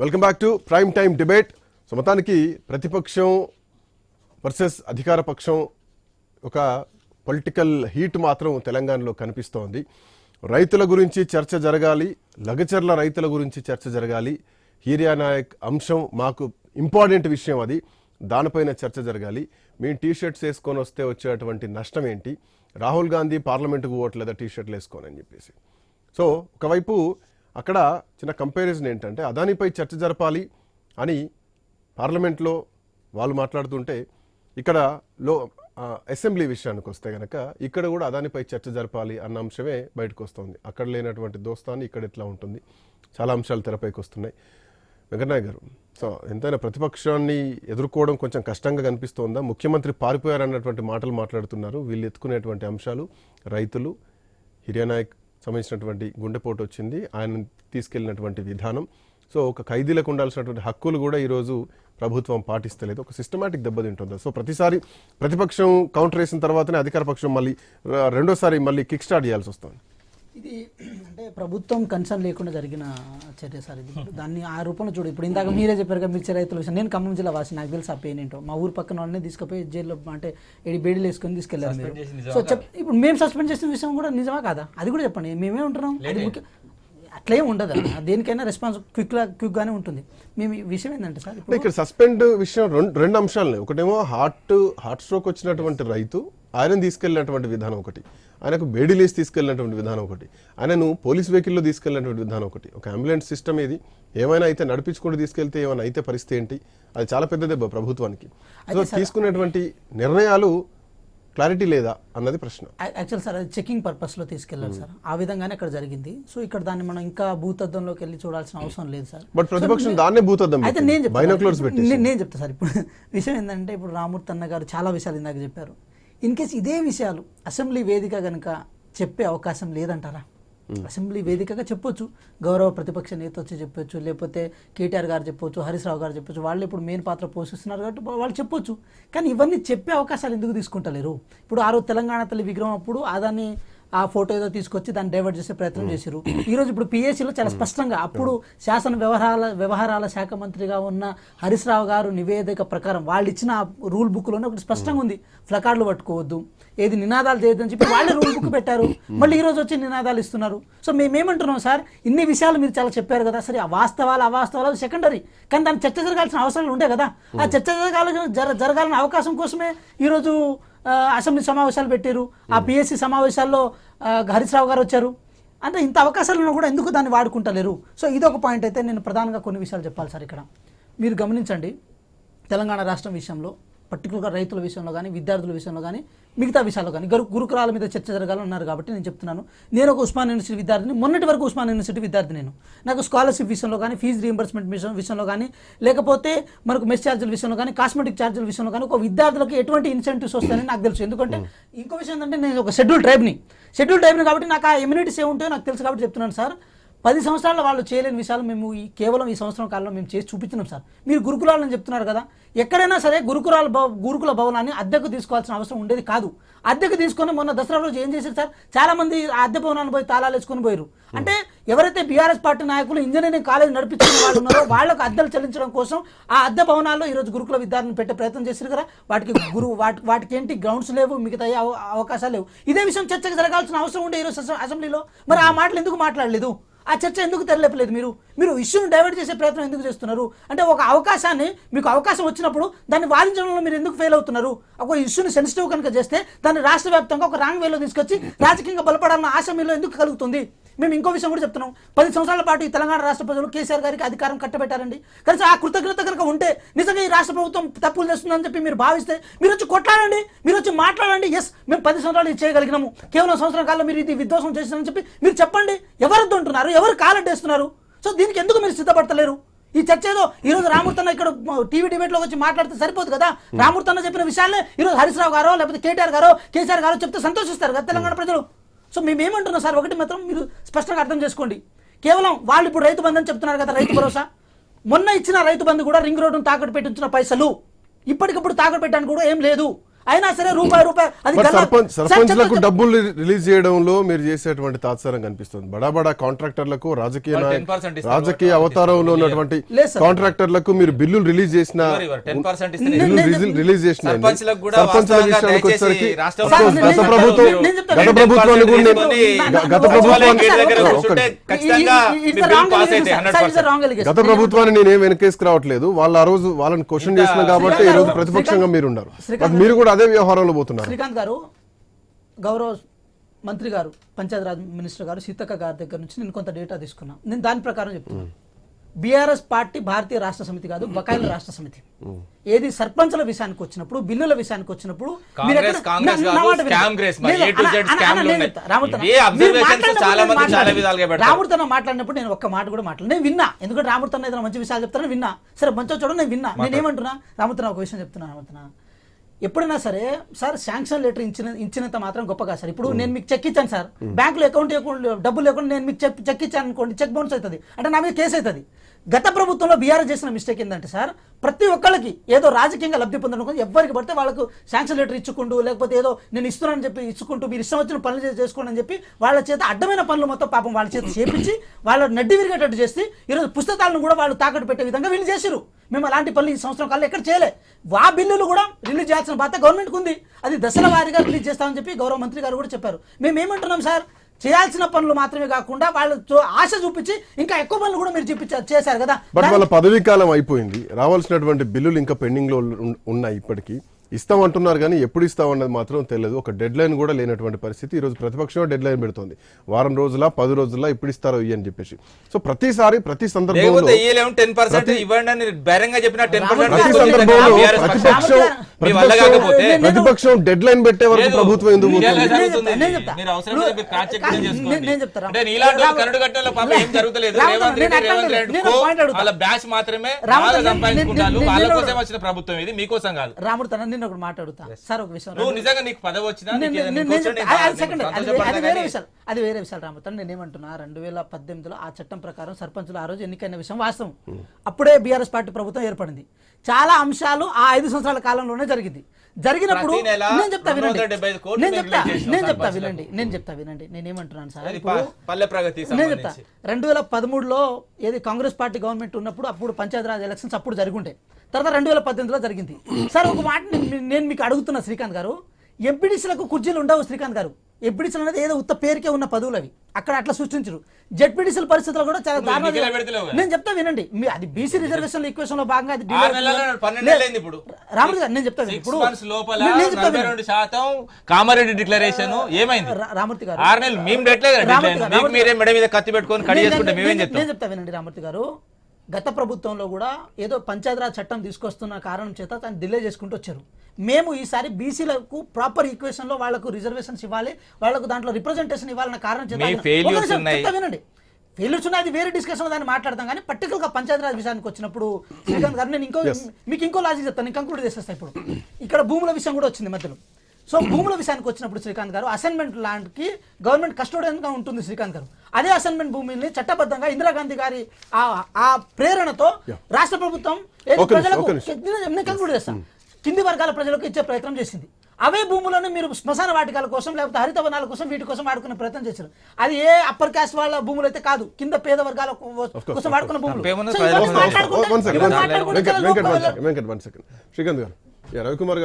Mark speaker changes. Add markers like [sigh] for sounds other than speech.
Speaker 1: Welcome back to prime time debate. So మొత్తానికి ప్రతిపక్షం versus అధికార పక్షం ఒక పొలిటికల్ హీట్ మాత్రం తెలంగాణలో కనిపిస్తోంది. రైతుల గురించి చర్చ జరగాలి లగచర్ల రైతుల గురించి చర్చ జరగాలి. హీరియా నాయక్ అంశం మాకు ఇంపార్టెంట్ విషయం అది. దానిపైన చర్చ జరగాలి. మేము టీ షర్ట్స్ వేసుకొని వస్తే వచ్చేటువంటి నష్టం ఏంటి? రాహుల్ గాంధీ పార్లమెంటుకు ఓట్లేదా టీ షర్ట్లు వేసుకొని చెప్పేసి. సో ఒకవైపు అక్కడ చిన్న కంపారిజన్ ఏంటంటే అదానిపై చర్చ జరపాలి అని పార్లమెంట్లో వాళ్ళు మాట్లాడుతుంటే ఇక్కడ లో అసెంబ్లీ విషయానికి వస్తే కనుక ఇక్కడ కూడా అదానిపై చర్చ జరపాలి అన్న అంశమే బయటకు వస్తుంది. అక్కడ లేనటువంటి దోస్తాన్ని ఇక్కడ ఎట్లా ఉంటుంది? చాలా అంశాలు తెరపైకి వస్తున్నాయి. వెంకటనాయ్ గారు సో ఎంతైనా ప్రతిపక్షాన్ని ఎదుర్కోవడం కొంచెం కష్టంగా కనిపిస్తోందా? ముఖ్యమంత్రి పారిపోయారన్నటువంటి మాటలు మాట్లాడుతున్నారు. వీళ్ళు ఎత్తుకునేటువంటి అంశాలు రైతులు హిరియనాయక్ సంబంధించినటువంటి గుండెపోటు వచ్చింది. ఆయన తీసుకెళ్ళినటువంటి విధానం. సో ఒక ఖైదీలకు ఉండాల్సినటువంటి హక్కులు కూడా ఈరోజు ప్రభుత్వం పాటిస్తలేదు. ఒక సిస్టమేటిక్ దెబ్బతింటుంది సో ప్రతిసారి ప్రతిపక్షం కౌంటర్ వేసిన తర్వాతనే అధికార పక్షం మళ్ళీ రెండోసారి మళ్ళీ కిక్ స్టార్ట్ చేయాల్సి వస్తుంది.
Speaker 2: ఇది అంటే ప్రభుత్వం కన్సర్న్ లేకుండా జరిగిన చర్య సార్ ఇది. దాన్ని ఆ రూపంలో చూడు. ఇప్పుడు ఇందాక మీరే చెప్పారు కదా మిర్చి రైతుల విషయం. నేను ఖమ్మం జిల్లా వాసి నాకు తెలుసు ఆ పెయిన్ ఏంటో. మా ఊరు పక్కన వాళ్ళని తీసుకుపోయి జైల్లో అంటే ఏడి బేడీలు వేసుకొని తీసుకెళ్ళారు మీరు. సో చెప్ ఇప్పుడు మేము సస్పెండ్ చేసిన విషయం కూడా నిజమా కాదా? అది కూడా చెప్పండి. మేమే ఉంటున్నాం. అది ముఖ్య అట్లే ఉండదు? దేనికైనా రెస్పాన్స్ క్విక్ క్విక్ గానే ఉంటుంది. మేము ఈ విషయం ఏంటంటే సార్
Speaker 1: ఇక్కడ సస్పెండ్ విషయం రెండు రెండు అంశాలని ఒకటేమో హార్ట్ హార్ట్ స్ట్రోక్ వచ్చినటువంటి రైతు ఆయన తీసుకెళ్ళినటువంటి విధానం ఒకటి. ఆయనకు బేడీలేసి తీసుకెళ్ళినటువంటి విధానం ఒకటి. ఆయనను పోలీస్ వెహికల్లో తీసుకెళ్ళినటువంటి విధానం ఒకటి. ఒక అంబులెన్స్ సిస్టమ్ ఇది. ఏమైనా అయితే నడిపించుకుంటూ తీసుకెళ్తే ఏమైనా అయితే పరిస్థితి ఏంటి? అది చాలా పెద్ద దెబ్బ ప్రభుత్వానికి. సో తీసుకునేటువంటి నిర్ణయాలు క్లారిటీ లేదా అన్నది ప్రశ్న.
Speaker 2: యాక్చువల్ సార్ అది చెకింగ్ పర్పస్లో తీసుకెళ్ళాలి సార్. ఆ విధంగానే అక్కడ జరిగింది. సో ఇక్కడ దాన్ని మనం ఇంకా భూతద్దంలోకి వెళ్ళి చూడాల్సిన అవసరం లేదు సార్.
Speaker 1: బట్ ప్రతిపక్షం దాన్నే భూతద్దం
Speaker 2: అయితే నేను చెప్తాను నేను చెప్తా సార్. ఇప్పుడు [laughs] విషయం ఏంటంటే ఇప్పుడు రామూర్తి అన్న గారు చాలా విషయాలు ఇందాక చెప్పారు. ఇన్ కేస్ ఇదే విషయాలు అసెంబ్లీ వేదిక కనుక చెప్పే అవకాశం లేదంటారా? అసెంబ్లీ వేదికగా చెప్పొచ్చు. గౌరవ ప్రతిపక్ష నేత వచ్చి చెప్పొచ్చు లేకపోతే కేటీఆర్ గారు చెప్పొచ్చు హరీష్ రావు గారు చెప్పొచ్చు వాళ్ళు ఇప్పుడు మెయిన్ పాత్ర పోషిస్తున్నారు కాబట్టి వాళ్ళు చెప్పొచ్చు. కానీ ఇవన్నీ చెప్పే అవకాశాలు ఎందుకు తీసుకుంటలేరు? ఇప్పుడు ఆ రోజు తెలంగాణ తల్లి విగ్రహం అప్పుడు ఆ దాన్ని ఆ ఫోటో ఏదో తీసుకొచ్చి దాన్ని డైవర్ట్ చేసే ప్రయత్నం చేశారు ఈ రోజు ఇప్పుడు పిఎస్సిలో చాలా స్పష్టంగా అప్పుడు శాసన వ్యవహారాల వ్యవహారాల శాఖ మంత్రిగా ఉన్న హరీష్ రావు గారు నివేదిక ప్రకారం వాళ్ళు ఇచ్చిన రూల్ బుక్లోనే ఒకటి స్పష్టంగా ఉంది. ఫ్లకార్డులు పట్టుకోవద్దు. ఏది నినాదాలు చేయొద్దని చెప్పి వాళ్ళే రూల్ బుక్ పెట్టారు. మళ్ళీ ఈ రోజు వచ్చి నినాదాలు ఇస్తున్నారు. సో మేమేమంటున్నాం సార్? ఇన్ని విషయాలు మీరు చాలా చెప్పారు కదా. సరే ఆ వాస్తవాలు అవాస్తవాలు సెకండరీ కానీ దాని చర్చ జరగాల్సిన అవసరాలు ఉండే కదా. ఆ చర్చ జరగాల్సిన జర జరగాలన్న అవకాశం కోసమే ఈరోజు అసెంబ్లీ సమావేశాలు పెట్టారు. ఆ పిఎస్సి సమావేశాల్లో ఆ, హరీష్ రావు గారు వచ్చారు. అంటే ఇంత అవకాశాలు ఉన్నా కూడా ఎందుకు దాన్ని వాడుకుంటలేరు? సో ఇది ఒక పాయింట్ అయితే నేను ప్రధానంగా కొన్ని విషయాలు చెప్పాలి సార్ ఇక్కడ. మీరు గమనించండి తెలంగాణ రాష్ట్రం విషయంలో. పర్టికులర్గా రైతుల విషయంలో కానీ విద్యార్థుల విషయంలో కానీ మిగతా విషయాల్లో కానీ గురు గురుకులాల మీద చర్చ జరగాలన్నారు ఉన్నారు కాబట్టి నేను చెప్తున్నాను. నేను ఒక ఉస్మాన్ యూనివర్సిటీ విద్యార్థిని మొన్నటి వరకు ఉస్మాన్ యూనివర్సిటీ విద్యార్థి నేను. నాకు స్కాలర్షిప్ విషయంలో కానీ ఫీజు రీఎంబర్స్మెంట్ విషయం విషయంలో కానీ లేకపోతే మనకు మెస్ ఛార్జీల విషయంలో కానీ కాస్మెటిక్ ఛార్జీల విషయంలో కానీ ఒక విద్యార్థులకు ఎటువంటి ఇన్సెంటివ్స్ వస్తాయని నాకు తెలుసు. ఎందుకంటే ఇంకో విషయం ఏంటంటే నేను ఒక షెడ్యూల్ ట్రైబ్ని. షెడ్యూల్ ట్రైబ్ని కాబట్టి నాకు ఆ ఎమ్యూనిటీస్ ఏముంటాయో నాకు తెలుసు కాబట్టి చెప్తున్నాను సార్. పది సంవత్సరాలు వాళ్ళు చేయలేని విషయాలు మేము ఈ కేవలం ఈ సంవత్సరం కాలంలో మేము చేసి చూపించినాం సార్. మీరు గురుకులాలని చెప్తున్నారు కదా ఎక్కడైనా సరే గురుకులాల భవ గురుకుల భవనాన్ని అద్దెకు తీసుకోవాల్సిన అవసరం ఉండేది కాదు. అద్దెకు తీసుకొని మొన్న దసరా రోజు ఏం చేశారు సార్? చాలా మంది అద్దె భవనాన్ని పోయి తాళాలు వేసుకొని పోయారు. అంటే ఎవరైతే బీఆర్ఎస్ పార్టీ నాయకులు ఇంజనీరింగ్ కాలేజ్ నడిపించిన వాళ్ళు ఉన్నారో వాళ్ళకు అద్దెలు చెల్లించడం కోసం ఆ అద్దె భవనాల్లో ఈరోజు గురుకుల విద్యార్థులను పెట్టే ప్రయత్నం చేశారు కదా. వాటికి గురు వాటి వాటికి ఏంటి గ్రౌండ్స్ లేవు మిగతా అవ- అవకాశాలు లేవు. ఇదే విషయం చర్చకు జరగాల్సిన అవసరం ఉండే ఈరోజు అసెంబ్లీలో. మరి ఆ మాటలు ఎందుకు మాట్లాడలేదు? ఆ చర్చ ఎందుకు తెరలేపలేదు మీరు? మీరు ఇష్యూని డైవర్ట్ చేసే ప్రయత్నం ఎందుకు చేస్తున్నారు? అంటే ఒక అవకాశాన్ని మీకు అవకాశం వచ్చినప్పుడు దాన్ని వాదించడంలో మీరు ఎందుకు ఫెయిల్ అవుతున్నారు? ఒక ఇష్యూని సెన్సిటివ్ కనుక చేస్తే దాన్ని రాష్ట్ర వ్యాప్తంగా ఒక రాంగ్ వేలో తీసుకొచ్చి రాజకీయంగా బలపడాలన్న ఆశ మీలో ఎందుకు కలుగుతుంది? మేము ఇంకో విషయం కూడా చెప్తున్నాం. పది సంవత్సరాల పాటు ఈ తెలంగాణ రాష్ట్ర ప్రజలు కేసీఆర్ గారికి అధికారం కట్టబెట్టారండి. కనీసం ఆ కృతజ్ఞత కనుక ఉంటే నిజంగా ఈ రాష్ట్ర ప్రభుత్వం తప్పులు చేస్తుందని చెప్పి మీరు భావిస్తే మీరు వచ్చి కొట్లాడండి మీరు వచ్చి మాట్లాడండి. ఎస్ మేము పది సంవత్సరాలు ఇది చేయగలిగినాము. కేవలం సంవత్సరం కాలంలో మీరు ఇది విధ్వంసం చేసినారని చెప్పి మీరు చెప్పండి. ఎవరు అంటున్నారు ఎవరు కాలడ్డేస్తున్నారు సో దీనికి ఎందుకు మీరు సిద్ధపడతలేరు? ఈ చర్చ ఏదో ఈ రోజు రామూర్తన్న ఇక్కడ టీవీ డిబేట్లో వచ్చి మాట్లాడితే సరిపోదు కదా? రామూర్తన్న చెప్పిన విషయాలే ఈ రోజు హరీష్ రావు గారో లేకపోతే కేటీఆర్ గారో కేసీఆర్ గారో చెప్తే సంతోషిస్తారు కదా తెలంగాణ ప్రజలు? సో మేమేమంటున్నాం సార్? ఒకటి మాత్రం మీరు స్పష్టంగా అర్థం చేసుకోండి. కేవలం వాళ్ళు ఇప్పుడు రైతు బంధు అని చెప్తున్నారు కదా రైతు భరోసా. మొన్న ఇచ్చిన రైతు బంధు కూడా రింగ్ రోడ్డును తాకట్టు పెట్టించిన పైసలు ఇప్పటికప్పుడు తాకట్టు పెట్టడానికి కూడా ఏం లేదు. అయినా సరే రూపాయి రూపాయి అది
Speaker 1: బట్
Speaker 2: గల్లా-
Speaker 1: సర్పంచ్
Speaker 2: సార్,
Speaker 1: సర్పంచ్లకు డబ్బులు రిలీజ్ చేయడంలో మీరు చేసేటువంటి తాత్సారం కనిపిస్తుంది బడా బడా కాంట్రాక్టర్లకు రాజకీయ
Speaker 3: వాళ్ళు
Speaker 1: నాయ-
Speaker 3: 10% ఇస్తారు,
Speaker 1: రాజకీయ అవతారంలో ఉన్నటువంటి. కాంట్రాక్టర్లకు మీరు బిల్లులు రిలీజ్ చేసిన
Speaker 3: ఎవరు ఇవ్వరు? 10% ఇస్తే
Speaker 2: నేను-
Speaker 1: బిల్లులు
Speaker 2: నేను-
Speaker 1: రిలీజ్- చేసిన సర్పంచ్ల విషయానికి వచ్చేసరికి గత ప్రభుత్వం. గత ప్రభుత్వాన్ని కూడా గత ప్రభుత్వాన్ని
Speaker 3: గేట్ దగ్గర
Speaker 1: ఒక్క
Speaker 3: కూర్చుంటే
Speaker 1: నిమిషం.
Speaker 3: ఖచ్చితంగా మీ బిల్ పాస్ అయితే 100%.
Speaker 1: గత ప్రభుత్వాన్ని నేనేం వెనకేసుకు రావట్లేదు వాళ్ళు ఆ రోజు వాళ్ళని క్వశ్చన్ చేసిన కాబట్టి ఈ రోజు ప్రతిపక్షంగా మీరు ఉన్నారు మీరు కూడా అదే వ్యవహారంలో పోతున్నారు.
Speaker 2: శ్రీకాంత్ గారు గౌరవ మంత్రి గారు పంచాయతీరాజ్ మినిస్టర్ గారు సీతక్క గారి దగ్గర నుంచి నేను కొంత డేటా తీసుకున్నా. నేను దాని ప్రకారం చెప్తున్నాను బీఆర్ఎస్ పార్టీ భారతీయ రాష్ట్ర సమితి కాదు బకాయిల రాష్ట్ర సమితి. ఏది సర్పంచుల విషయానికి వచ్చినప్పుడు బిల్లుల విషయానికి వచ్చినప్పుడు మీరు
Speaker 3: కాంగ్రెస్-
Speaker 2: ఎక్కడ-
Speaker 3: కాంగ్రెస్
Speaker 2: నా- నా
Speaker 3: కాదు,
Speaker 2: మాట వినండి.
Speaker 3: scam grace మరి.
Speaker 2: లేదు,
Speaker 3: A to
Speaker 2: అన్న-
Speaker 3: Z
Speaker 2: అన్న-
Speaker 3: scam
Speaker 2: అన్న,
Speaker 3: లు
Speaker 2: నేను
Speaker 3: ఉన్నాయి.
Speaker 2: చెప్తా. రామూర్తి
Speaker 3: ఇవే
Speaker 2: అన్న, మీరు
Speaker 3: observations
Speaker 2: మాట్లాడినప్పుడు
Speaker 3: చాలా
Speaker 2: నేను ఒక్క మాట కూడా మాట్లాడను నేను విన్నా. ఎందుకంటే రామూర్తి అన్న ఏదైనా మంచి విషయాలు చెప్తారని విన్నా. సరే మంచి చూడండి నేను విన్నా. నేను ఏమంటున్నా రామూర్తి అన్న ఒక విషయం చెప్తున్నా అన్న. ఎప్పుడైనా సరే సార్ శాంక్షన్ లెటర్ ఇచ్చిన ఇచ్చినంత మాత్రం గొప్పగా సార్. ఇప్పుడు నేను మీకు చెక్ ఇచ్చాను సార్ బ్యాంకులో అకౌంట్ లేకుండా డబ్బులు లేకుండా నేను మీకు చెక్ చెక్ ఇచ్చాను అనుకోండి చెక్ బౌన్స్ అవుతుంది. అంటే నా మీద కేసు అవుతుంది. గత ప్రభుత్వంలో బీఆర్ చేసిన మిస్టేక్ ఏంటంటే సార్ ప్రతి ఒక్కళ్ళకి ఏదో రాజకీయంగా లబ్ధి పొందడం కోసం ఎవరికి పడితే వాళ్ళకు శాంక్షన్ లెటర్ ఇచ్చుకుంటూ లేకపోతే ఏదో నేను ఇస్తున్నానని చెప్పి ఇచ్చుకుంటూ మీరు ఇష్టం వచ్చిన పనులు చేసుకోండి అని చెప్పి వాళ్ళ చేత అడ్డమైన పనులు మొత్తం పాపం వాళ్ళ చేత చేపించి వాళ్ళ నడ్డి విరిగేటట్టు చేసి ఈరోజు పుస్తకాలను కూడా వాళ్ళు తాకట్టు పెట్టే విధంగా వీళ్ళు చేసిరు మేము అలాంటి పనులు ఈ సంవత్సరం కాలం ఎక్కడ చేయలే. ఆ బిల్లులు కూడా రిలీజ్ చేయాల్సిన బాధ్యత గవర్నమెంట్కి ఉంది. అది దశల వారీగా రిలీజ్ చేస్తామని చెప్పి గౌరవ మంత్రి గారు కూడా చెప్పారు. మేము ఏమంటున్నాం సార్? చేయాల్సిన పనులు మాత్రమే కాకుండా వాళ్ళు ఆశ చూపించి ఇంకా ఎక్కువ పనులు కూడా మీరు చేశారు కదా.
Speaker 1: బట్ వాళ్ళ పదవీ కాలం అయిపోయింది. రావాల్సినటువంటి బిల్లులు ఇంకా పెండింగ్లో ఉన్- ఉన్నాయి ఇప్పటికీ. ఇస్తామంటున్నారు కానీ ఎప్పుడు ఇస్తామన్నది మాత్రం తెలియదు. ఒక డెడ్ లైన్ కూడా లేనటువంటి పరిస్థితి. ఈ రోజు ప్రతిపక్షం డెడ్ లైన్ పెడుతోంది. వారం రోజుల పది రోజుల ఎప్పుడు ఇస్తారో ఇయ్యి అని చెప్పేసి. సో ప్రతిసారి ప్రతి సందర్భంలో ప్రతిపక్షం డెడ్ లైన్ పెట్టే వరకు. ప్రభుత్వం ఎందుకు
Speaker 2: ఇప్పుడు-.
Speaker 3: వాళ్ళ బ్యాచ్ మాత్రమే వాళ్ళ వచ్చిన ప్రభుత్వం ఇది. మీకోసం కాదు.
Speaker 2: రాముడు తన నేను ఒకటి మాట్లాడుతా. సార్ ఒక విషయం. అది- వేరే విషయాలు అది వేరే విషయాలు ఏమంటున్నా రెండు వేల పద్దెనిమిదిలో ఆ చట్టం ప్రకారం సర్పంచులు ఆ రోజు ఎన్నికైన విషయం వాస్తవం. అప్పుడే బీఆర్ఎస్ పార్టీ ప్రభుత్వం ఏర్పడింది. చాలా అంశాలు ఆ ఐదు సంవత్సరాల కాలంలోనే జరిగింది. జరిగినప్పుడు నేను చెప్తా వినండి.
Speaker 3: 275 కోట్లు
Speaker 2: నేను చెప్తా నేను చెప్తా. వినండి నేను చెప్తా వినండి. నేను ఏమంటున్నాను సార్ నేను చెప్తా. రెండు వేల పదమూడులో ఏది కాంగ్రెస్ పార్టీ గవర్నమెంట్ ఉన్నప్పుడు అప్పుడు పంచాయతీరాజ్ ఎలక్షన్స్ అప్పుడు జరుగుంటాయి తర్వాత రెండు వేల పద్దెనిమిదిలో జరిగింది. సార్ ఒక మాట నేను- నేను మీకు అడుగుతున్నా శ్రీకాంత్ గారు. ఎంపీడీసీలకు కుర్చీలు ఉండవు శ్రీకాంత్ గారు. ఎంపీడీసీలు అనేది ఏదో ఉత్త పేరుకే ఉన్న పదవులు అవి. అక్కడ అట్లా సృష్టించరు. జెడ్పీడీసీల పరిస్థితులు కూడా చాలా
Speaker 3: కదా.
Speaker 2: నేను చెప్తా వినండి. మీ అది బీసీ రిజర్వేషన్ ఈక్వేషన్లో భాగంగా అది రాముడు గారు నేను చెప్తా వినండి.
Speaker 3: సిక్స్
Speaker 2: ఇప్పుడు నేను- నేను చెప్తా
Speaker 3: నలభై
Speaker 2: వినండి.
Speaker 3: రెండు శాతం కామారెడ్డి డిక్లరేషన్ ఏమైంది?
Speaker 2: రామూర్తి గారు.
Speaker 3: ఆరు నెలలు మేము మీరే మెడ మీద కత్తి పెట్టుకొని కడి చేసుకుంటే మేమేం చెప్తాం?
Speaker 2: నేను చెప్తా వినండి రామూర్తి గారు. గత ప్రభుత్వంలో కూడా ఏదో పంచాయతీరాజ్ చట్టం తీసుకొస్తున్న కారణం చేత దాన్ని డిలే చేసుకుంటూ వచ్చారు. మేము ఈసారి బీసీలకు ప్రాపర్ ఈక్వేషన్లో వాళ్ళకు రిజర్వేషన్స్ ఇవ్వాలి వాళ్ళకు దాంట్లో రిప్రజెంటేషన్ ఇవ్వాలన్న కారణం చేత వినండి. ఫెయిల్యూర్స్ ఉన్నాయి అది వేరే డిస్కషన్ దాన్ని మాట్లాడతాం. కానీ పర్టికులర్గా పంచాయతీరాజ్ విషయానికి వచ్చినప్పుడు శ్రీకాంత్ గారు నేను ఇంకో మీకు ఇంకో లాజిక్ చెప్తాను నేను కంక్లూడ్ చేసేస్తా ఇప్పుడు. ఇక్కడ భూముల విషయం కూడా వచ్చింది మధ్యలో. సో భూముల విషయానికి వచ్చినప్పుడు శ్రీకాంత్ గారు అసైన్మెంట్ ల్యాండ్కి గవర్నమెంట్ కస్టోడియన్గా ఉంటుంది శ్రీకాంత్ గారు అదే అసైన్మెంట్ భూమిని చట్టబద్ధంగా ఇందిరాగాంధీ గారి ఆ ఆ ప్రేరణతో రాష్ట్ర ప్రభుత్వం ప్రజలకు నేను కంక్లూడ్ చేస్తాను కింది వర్గాల ప్రజలకు ఇచ్చే ప్రయత్నం చేసింది అవే భూములను మీరు శ్మశాన వాటికల కోసం లేకపోతే హరిత వనాల కోసం వీటి కోసం వాడుకునే ప్రయత్నం చేశారు అది ఏ అప్పర్ క్యాస్ట్ వాళ్ళ భూములు అయితే కాదు కింద పేద వర్గాల కోసం వాడుకున్న భూములు
Speaker 1: శ్రీకాంత్ గారు యా, రవికుమార్ గారు